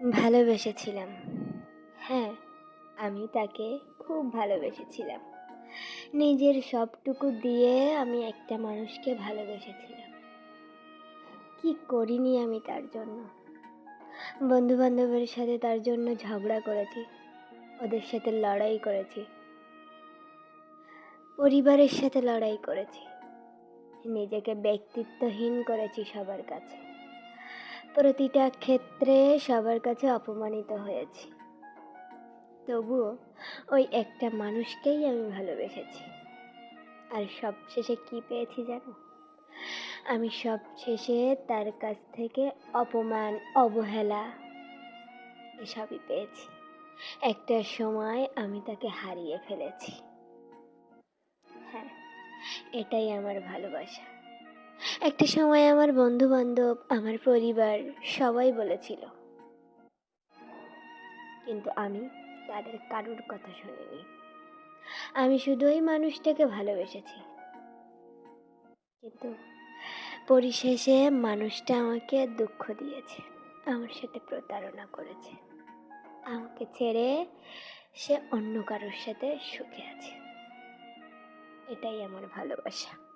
ভালোবেসেছিলাম। হ্যাঁ আমি তাকে খুব ভালোবেসেছিলাম। নিজের সবটুকু দিয়ে আমি একটা মানুষকে ভালোবেসেছিলাম। কি করিনি আমি তার জন্য? বন্ধু বান্ধবের সাথে তার জন্য ঝগড়া করেছি, ওদের সাথে লড়াই করেছি, পরিবারের সাথে লড়াই করেছি, নিজেকে ব্যক্তিত্বহীন করেছি সবার কাছে। প্রতিটা ক্ষেত্রে সবার কাছে অপমানিত হয়েছি। তবুও ওই একটা মানুষকেই আমি ভালোবেসেছি। আর সবশেষে কি পেয়েছি জানো? আমি সবশেষে তার কাছ থেকে অপমান, অবহেলা এসবই পেয়েছি। একটা সময় আমি তাকে হারিয়ে ফেলেছি। হ্যাঁ এটাই আমার ভালোবাসা। একটা সময় আমার বন্ধু বান্ধব আমার পরিবার সবাই বলেছিল। কিন্তু আমি তাদের কারুর কথা শুনিনি। আমি শুধু ওই মানুষটাকে ভালোবেসেছি। কিন্তু পরিশেষে মানুষটা আমাকে দুঃখ দিয়েছে, আমার সাথে প্রতারণা করেছে। আমাকে ছেড়ে সে অন্য কারোর সাথে সুখে আছে। এটাই আমার ভালোবাসা।